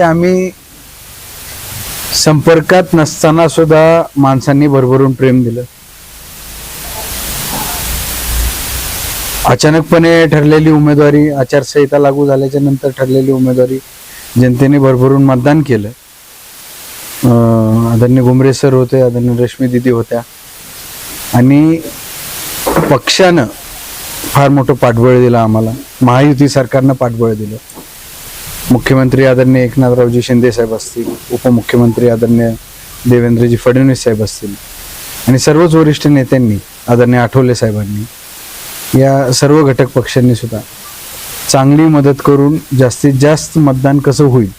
आम्ही संपर्कात नसताना सुद्धा माणसांनी भरभरून प्रेम दिलं. अचानकपणे ठरलेली उमेदवारी आचारसंहिता लागू झाल्याच्यानंतर ठरलेली उमेदवारी जनतेने भरभरून मतदान केलं. अं, आदरणीय घुमरे सर होते आदरणीय रश्मी दिदी होत्या. आणि पक्षानं फार मोठं पाठबळ दिलं आम्हाला. महायुती सरकारनं पाठबळ दिलं. मुख्यमंत्री आदरणीय एकनाथरावजी शिंदे साहेब असतील उपमुख्यमंत्री आदरणीय देवेंद्रजी फडणवीस साहेब असतील आणि सर्वच वरिष्ठ नेत्यांनी आदरणीय आठवले साहेबांनी या सर्व घटक पक्षांनी सुद्धा चांगली मदत करून जास्तीत जास्त मतदान कसं होईल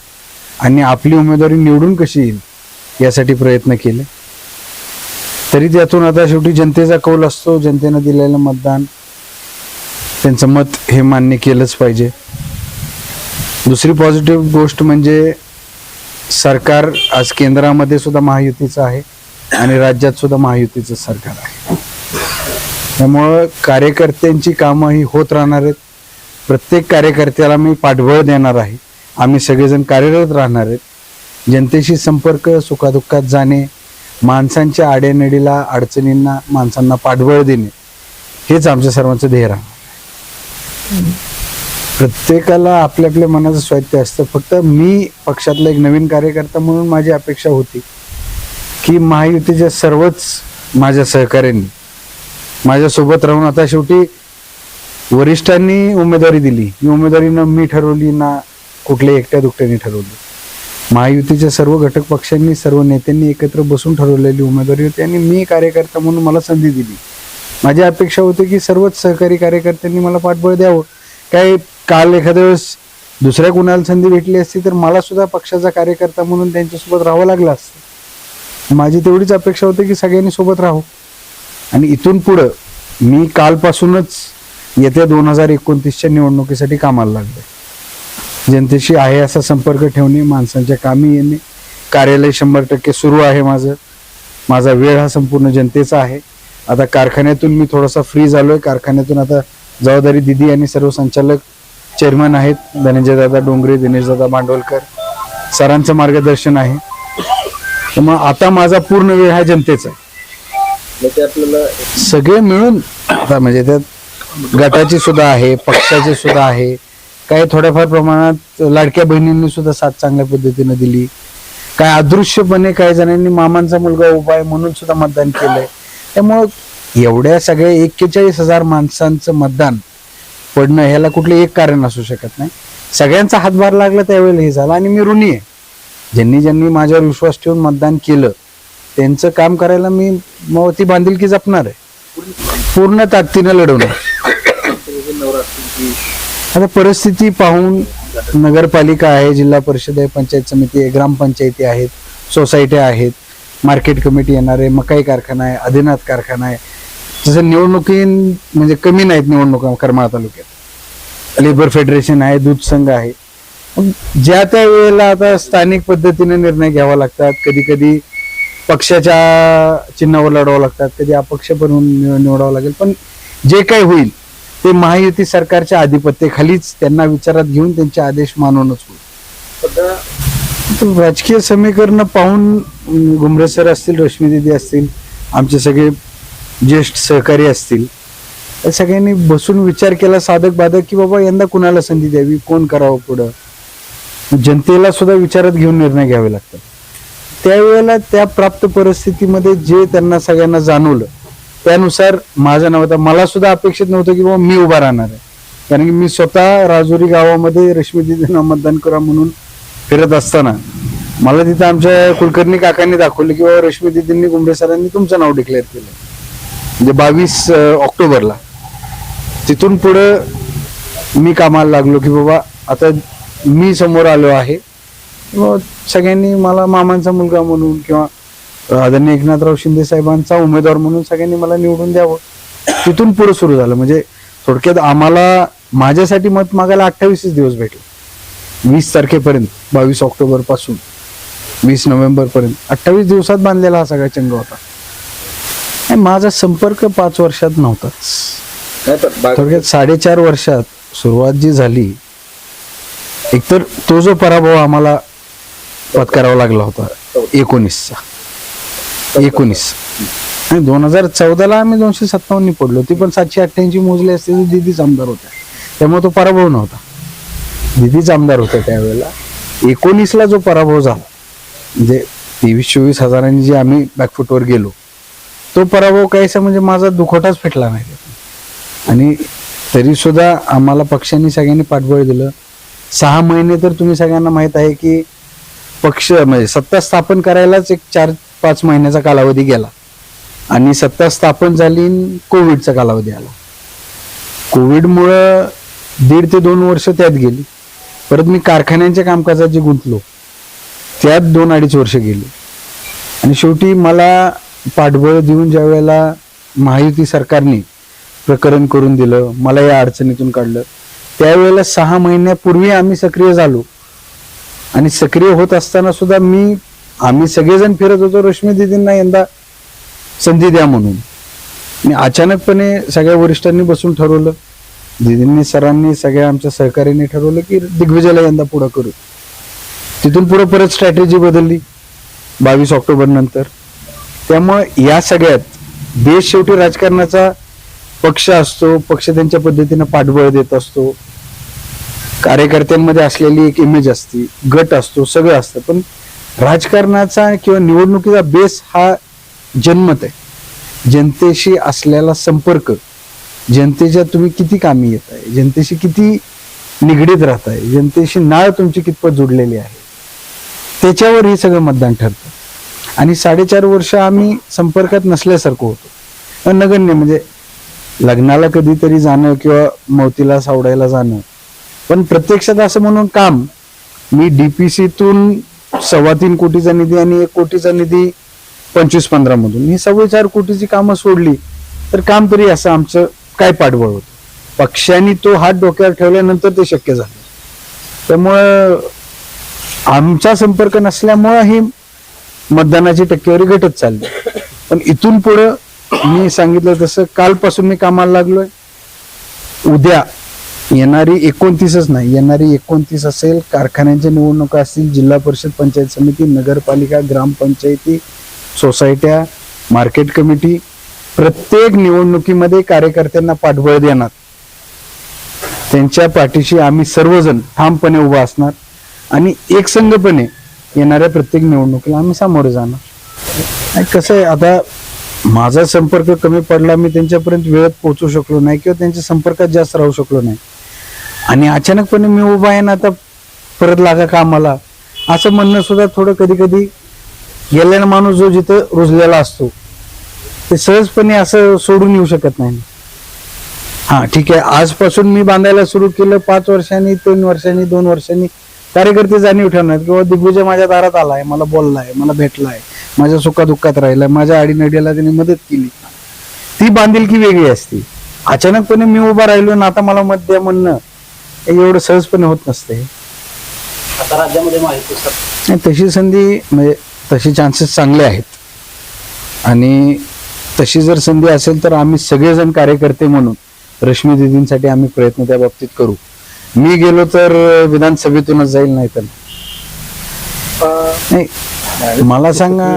आणि आपली उमेदवारी निवडून कशी येईल यासाठी प्रयत्न केले. तरी त्यातून आता शेवटी जनतेचा कौल असतो जनतेनं दिलेलं मतदान त्यांचं मत हे मान्य केलंच पाहिजे. दुसरी पॉझिटिव्ह गोष्ट म्हणजे सरकार आज केंद्रामध्ये सुद्धा महायुतीचं आहे आणि राज्यात सुद्धा महायुतीचं सरकार आहे. त्यामुळं कार्यकर्त्यांची कामं ही होत राहणार आहेत. प्रत्येक कार्यकर्त्याला मी पाठबळ देणार आहे. आम्ही सगळेजण कार्यरत राहणार आहेत. जनतेशी संपर्क सुखादुःखात जाणे माणसांच्या आडेनडीला अडचणींना माणसांना पाठबळ देणे हेच आमच्या सर्वांचं ध्येय राहणार प्रत्येकाला आपल्या आपल्या मनाचं स्वायत्य असतं. फक्त मी पक्षातला एक नवीन कार्यकर्ता म्हणून माझी अपेक्षा होती की महायुतीच्या सर्वच माझ्या सहकाऱ्यांनी माझ्यासोबत राहून आता शेवटी वरिष्ठांनी उमेदवारी दिली. ही उमेदवारी ना मी ठरवली ना कुठल्या एकट्या दुकट्याने ठरवली. महायुतीच्या सर्व घटक पक्षांनी सर्व नेत्यांनी एकत्र बसून ठरवलेली उमेदवारी होती आणि मी कार्यकर्ता म्हणून मला संधी दिली. माझी अपेक्षा होती की सर्वच सहकारी कार्यकर्त्यांनी मला पाठबळ द्यावं. काय काल एखाद्या वेळेस दुसऱ्या कुणाला संधी भेटली असती तर मला सुद्धा पक्षाचा कार्यकर्ता म्हणून त्यांच्यासोबत राहावं लागलं असतं. माझी तेवढीच अपेक्षा होती की सगळ्यांनी सोबत राहू. आणि इथून पुढं मी कालपासूनच येत्या दोन हजार एकोणतीसच्या निवडणुकीसाठी कामाला लागले. जनतेशी आहे असा संपर्क ठेवणे माणसांच्या कामी येणे कार्यालय शंभर टक्के सुरू आहे माझं. माझा वेळ हा संपूर्ण जनतेचा आहे. आता कारखान्यातून मी थोडासा फ्री झालोय. कारखान्यातून आता जबाबदारी दिदी आणि सर्व संचालक चेअरमन आहेत. धनंजय दादा डोंगरे दिनेश दादा भांडवलकर सरांचं मार्गदर्शन आहे. मग आता माझा पूर्ण वेळ हा जनतेचा आहे. मग ते आपल्याला सगळे मिळून आता म्हणजे त्यात गटाची सुद्धा आहे पक्षाची सुद्धा आहे. काही थोड्याफार प्रमाणात लाडक्या बहिणींनी सुद्धा साथ चांगल्या पद्धतीने दिली. काय अदृश्यपणे काही जणांनी मामांचा मुलगा उभा आहे म्हणून सुद्धा मतदान केलंय. त्यामुळं एवढ्या सगळ्या एक्केचाळीस हजार माणसांचं मतदान पडणं ह्याला कुठलं एक कारण असू शकत नाही. सगळ्यांचा हातभार लागला त्यावेळेला हे झालं आणि मी ऋणी आहे. ज्यांनी ज्यांनी माझ्यावर विश्वास ठेवून मतदान केलं त्यांचं काम करायला मी मवती बांधिलकी जपणार आहे. पूर्ण ताकदीनं लढवणार आता परिस्थिती पाहून नगरपालिका आहे जिल्हा परिषद आहे पंचायत समिती आहे ग्रामपंचायती आहेत सोसायट्या आहेत मार्केट कमिटी येणार आहे मकाई कारखाना आहे आदिनाथ कारखाना आहे जसं निवडणुकी म्हणजे कमी नाहीत निवडणुका करमाळा तालुक्यात. लेबर फेडरेशन आहे दूध संघ आहे. ज्या त्या वेळेला आता स्थानिक पद्धतीने निर्णय घ्यावा लागतात कधी कधी पक्षाच्या चिन्हावर लढवावं लागतात कधी अपक्ष बनवून निव- निवडावं लागेल. पण जे काही होईल ते महायुती सरकारच्या आधिपत्याखालीच त्यांना विचारात घेऊन त्यांचे आदेश मानूनच होईल. तर राजकीय समीकरण पाहून अं, घुमरे सर असतील रश्मी दिदी असतील आमचे सगळे ज्येष्ठ सहकारी असतील या सगळ्यांनी बसून विचार केला साधक बाधक की बाबा यंदा कुणाला संधी द्यावी? कोण करावं पुढं? जनतेला सुद्धा विचारात घेऊन निर्णय घ्यावे लागतात. त्यावेळेला त्या प्राप्त परिस्थितीमध्ये जे त्यांना सगळ्यांना जाणवलं त्यानुसार माझं नाव होतं. मला सुद्धा अपेक्षित नव्हतं की बाबा मी उभा राहणार आहे. कारण की मी स्वतः राजुरी गावामध्ये रश्मी दिदींना मतदान करा म्हणून फिरत असताना मला तिथं आमच्या कुलकर्णी काकांनी दाखवलं की बाबा रश्मी दिदींनी कुंभे सरांनी तुमचं नाव डिक्लेअर केलं. म्हणजे बावीस ऑक्टोबरला. तिथून पुढं मी कामाला लागलो की बाबा आता मी समोर आलो आहे. मग सगळ्यांनी मला मामांचा मुलगा म्हणून किंवा आदरणीय एकनाथराव शिंदे साहेबांचा उमेदवार म्हणून सगळ्यांनी मला निवडून द्यावं. तिथून पुढे सुरू झालं. म्हणजे थोडक्यात आम्हाला माझ्यासाठी मत मागायला अठ्ठावीसच दिवस भेटले. वीस तारखेपर्यंत बावीस ऑक्टोबरपासून वीस नोव्हेंबर पर्यंत अठ्ठावीस दिवसात बांधलेला हा सगळा चंग होता. आणि माझा संपर्क पाच वर्षात नव्हताच नाही बाग- थोडक्यात साडेचार वर्षात सुरुवात जी झाली एकतर तो जो पराभव आम्हाला पत्करावा लागला होता एकोणीसचा. एकोणीस. आणि दोन हजार चौदाला आम्ही दोनशे सत्तावन्न पडलो ती पण सातशे अठ्ठ्याऐंशी मोजले असते तर दिदीच आमदार होत्या. त्यामुळे तो पराभव नव्हता. दिदीच आमदार होत्या त्यावेळेला. एकोणीसला जो पराभव झाला म्हणजे तेवीस चोवीस हजारांनी जे आम्ही बॅकफुटवर गेलो तो पराभव काहीसा म्हणजे माझा दुखोटाच फेटला नाही. आणि तरी सुद्धा आम्हाला पक्षांनी सगळ्यांनी पाठबळ दिलं. सहा महिने तर तुम्ही सगळ्यांना माहीत आहे की पक्ष म्हणजे सत्ता स्थापन करायलाच एक चार पाच महिन्याचा कालावधी गेला. आणि सत्ता स्थापन झाली आणि कोविडचा कालावधी आला. कोविडमुळं दीड ते दोन वर्ष त्यात गेली. परत मी कारखान्यांच्या कामकाजात जे गुंतलो त्यात दोन अडीच वर्ष गेली. आणि शेवटी मला पाठबळ देऊन ज्या वेळेला महायुती सरकारने प्रकरण करून दिलं मला या अडचणीतून काढलं त्यावेळेला सहा महिन्यापूर्वी आम्ही सक्रिय झालो. आणि सक्रिय होत असताना सुद्धा मी आम्ही सगळेजण फिरत होतो रश्मी दिदींना यंदा संधी द्या म्हणून. मी अचानकपणे सगळ्या वरिष्ठांनी बसून ठरवलं दिदींनी सरांनी सगळ्या आमच्या सहकार्याने ठरवलं की दिग्विजयला यंदा पुढं करू. तिथून पुढं परत स्ट्रॅटेजी बदलली बावीस ऑक्टोबर नंतर. त्यामुळे या सगळ्यात देश शेवटी राजकारणाचा पक्ष असतो पक्ष त्यांच्या पद्धतीनं पाठबळ देत असतो. कार्यकर्त्यांमध्ये असलेली एक इमेज असते गट असतो सगळं असतं. पण राजकारणाचा किंवा निवडणुकीचा बेस हा जन्मत आहे. जनतेशी असलेला संपर्क जनतेच्या तुम्ही किती कामी येत आहे जनतेशी किती निगडीत राहत आहे जनतेशी नाळ तुमची कितपत जुडलेली आहे त्याच्यावर हे सगळं मतदान ठरतं. आणि साडेचार वर्ष आम्ही संपर्कात नसल्यासारखं होतो. नगण्य म्हणजे लग्नाला कधीतरी जाणं किंवा मौतीला सावडायला जाणं. पण प्रत्यक्षात असं म्हणून काम मी डीपीसीतून सव्वा तीन कोटीचा निधी आणि एक कोटीचा निधी पंचवीस पंधरा मधून. ही सव्वा चार कोटीची कामं सोडली तर काम तरी असं आमचं काय पाठबळ होतं. पक्षांनी तो हात डोक्यावर ठेवल्यानंतर ते शक्य झालं. त्यामुळं आमचा संपर्क नसल्यामुळं ही मतदानाची टक्केवारी घटत चालली. पण इथून पुढं मी सांगितलं तसं कालपासून मी कामाला लागलोय. उद्या येणारी एकोणतीसच नाही येणारी एकोणतीस असेल कारखान्यांच्या निवडणुका असतील जिल्हा परिषद पंचायत समिती नगरपालिका ग्रामपंचायती सोसायट्या मार्केट कमिटी प्रत्येक निवडणुकीमध्ये कार्यकर्त्यांना पाठबळ देणार. त्यांच्या पाठीशी आम्ही सर्वजण ठामपणे उभा असणार. आणि एकसंघपणे येणाऱ्या प्रत्येक निवडणुकीला आम्ही सामोरे जाणार. आणि कसं आहे आता माझा संपर्क कमी पडला मी त्यांच्यापर्यंत वेळेत पोहोचू शकलो नाही किंवा त्यांच्या संपर्कात जास्त राहू शकलो नाही. आणि अचानकपणे मी उभा आहे ना आता परत लागा कामाला. असं म्हणणं सुद्धा थोडं कधी कधी गेलेला माणूस जो जिथं रुजलेला असतो ते सहजपणे असं सोडून येऊ शकत नाही. हा ठीक आहे. आजपासून मी बांधायला सुरू केलं पाच वर्षांनी तीन वर्षांनी दोन वर्षांनी. कार्यकर्ते जाणीव ठेवणार किंवा दिग्विजय माझ्या दारात आलाय मला बोललाय मला भेटलाय माझ्या सुखादुःखात राहिलाय माझ्या आडीनडीला त्याने मदत केली. ती बांधिलकी वेगळी असते. अचानकपणे मी उभा राहिलो ना आता मला मत द्या म्हणणं हे एवढं सहजपणे होत नसते. आता राज्यामध्ये तशी संधी म्हणजे तसे चान्सेस चांगले आहेत. आणि तशी जर संधी असेल तर आम्ही सगळेजण कार्यकर्ते म्हणून रश्मी दिदींसाठी आम्ही प्रयत्न त्या बाबतीत करू. मी गेलो तर विधानसभेतूनच जाईल नाही तर. नाही मला सांगा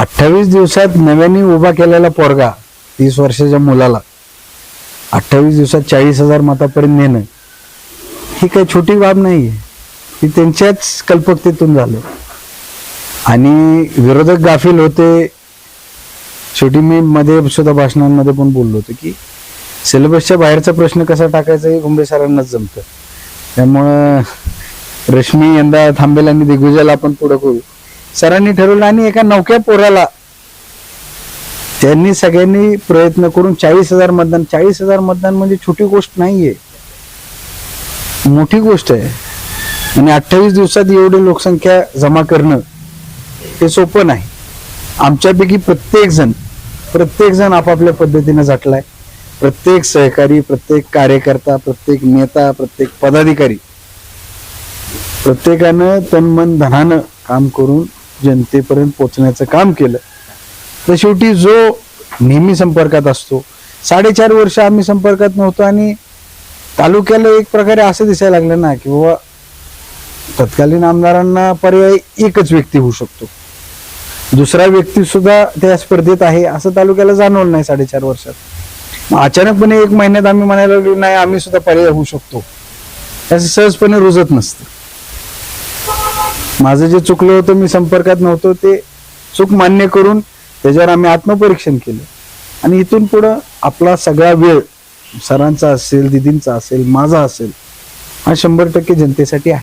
अठ्ठावीस दिवसात नव्याने उभा केलेला पोरगा तीस वर्षाच्या मुलाला अठ्ठावीस दिवसात चाळीस हजार मतापर्यंत नेणं ही काही छोटी बाब नाहीये. ही त्यांच्याच कल्पकतेतून झालं. आणि विरोधक गाफील होते. शेवटी मी मध्ये सुद्धा भाषणांमध्ये पण बोललो होतो की सिलेबसच्या बाहेरचा प्रश्न कसा टाकायचा हे कुंभे सरांनाच जमतं. त्यामुळं रश्मी यंदा थांबेल आणि दिग्विजयला आपण पुढे करू. सरांनी ठरवलं आणि एका नवक्या पोराला त्यांनी सगळ्यांनी प्रयत्न करून चाळीस हजार मतदान. चाळीस हजार मतदान म्हणजे छोटी गोष्ट नाहीये. मोठी गोष्ट आहे. आणि अठ्ठावीस दिवसात एवढी लोकसंख्या जमा करणं हे सोपं नाही. आमच्यापैकी प्रत्येक जण प्रत्येक जण आपापल्या पद्धतीने झटलाय. प्रत्येक सहकारी प्रत्येक कार्यकर्ता प्रत्येक नेता प्रत्येक पदाधिकारी प्रत्येकानं तन मन धनानं काम करून जनतेपर्यंत पोहोचण्याचं काम केलं. तर शेवटी जो नेहमी संपर्कात असतो साडेचार वर्ष आम्ही संपर्कात नव्हतो आणि तालुक्याला एक प्रकारे असं दिसायला लागलं ना की बाबा तत्कालीन आमदारांना पर्याय एकच व्यक्ती होऊ शकतो. दुसरा व्यक्ती सुद्धा त्या स्पर्धेत आहे असं तालुक्याला जाणवलं नाही साडेचार वर्षात. मग अचानकपणे एक महिन्यात आम्ही म्हणायला लागलो नाही आम्ही सुद्धा पर्याय होऊ शकतो. असं सहजपणे रुजत नसतं. माझं जे चुकलं होतं मी संपर्कात नव्हतो ते चूक मान्य करून त्याच्यावर आम्ही आत्मपरीक्षण केलं. आणि इथून पुढं आपला सगळा वेळ सरांचा असेल दिदींचा असेल माझा असेल हा शंभर टक्के जनतेसाठी आहे.